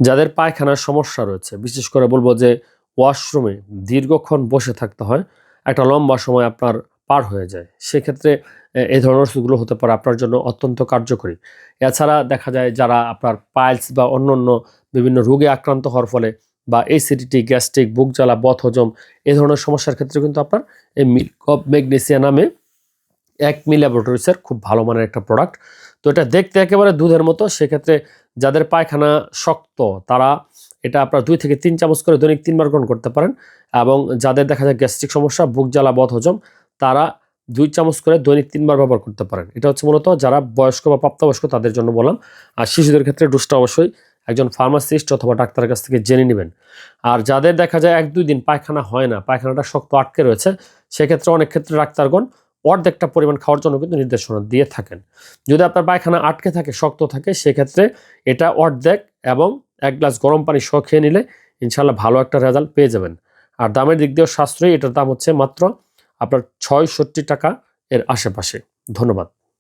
যাদের পায়খানার সমস্যা রয়েছে, বিশেষ করে বলব যে ওয়াশরুমে দীর্ঘক্ষণ বসে থাকতে হয়, একটা লম্বা সময় আপনার পার হয়ে যায়। সেক্ষেত্রে এই ধরনের ওষুধগুলো হতে পারে আপনার জন্য অত্যন্ত কার্যকরী। এছাড়া দেখা যায় যারা আপনার পাইলস বা অন্য অন্য বিভিন্ন রোগে আক্রান্ত হওয়ার ফলে বা এসিডিটি, গ্যাস্ট্রিক, বুক জ্বালা বথ হজম এই ধরনের সমস্যার ক্ষেত্রে কিন্তু আপনার এই মিল্ক অফ ম্যাগনেসিয়া নামে এক ল্যাবরেটরিসের খুব ভালো মানের একটা প্রোডাক্ট তো এটা দেখতে একেবারে দুধের মতো, সেক্ষেত্রে যাদের পায়খানা শক্ত, তারা এটা আপনার দুই থেকে তিন চামচ করে দৈনিক তিনবার গ্রহণ করতে পারেন এবং যাদের দেখা যায় গ্যাস্ট্রিক সমস্যা, বুক জ্বালা বধ হজম, তারা দুই চামচ করে দৈনিক তিনবার ব্যবহার করতে পারেন। এটা হচ্ছে মূলত যারা বয়স্ক বা প্রাপ্তবয়স্ক, তাদের জন্য বললাম। আর শিশুদের ক্ষেত্রে ডোজটা অবশ্যই একজন ফার্মাসিস্ট অথবা ডাক্তারের কাছ থেকে জেনে নেবেন। আর যাদের দেখা যায় এক দুই দিন পায়খানা হয় না, পায়খানাটা শক্ত আটকে রয়েছে, সেক্ষেত্রে অনেক ক্ষেত্রে ডাক্তারগণ অর্ধেকটা পরিমাণ খাওয়ার জন্য কিন্তু নির্দেশনা দিয়ে থাকেন। যদি আপনার পায়খানা আটকে থাকে, শক্ত থাকে, সেক্ষেত্রে এটা অর্ধেক এবং এক গ্লাস গরম পানি সহ খেয়ে নিলে ইনশাল্লাহ ভালো একটা রেজাল্ট পেয়ে যাবেন। আর দামের দিক দিয়েও সাশ্রয়ী, এটার দাম হচ্ছে মাত্র আপনার ছয়ষট্টি টাকা এর আশেপাশে। ধন্যবাদ।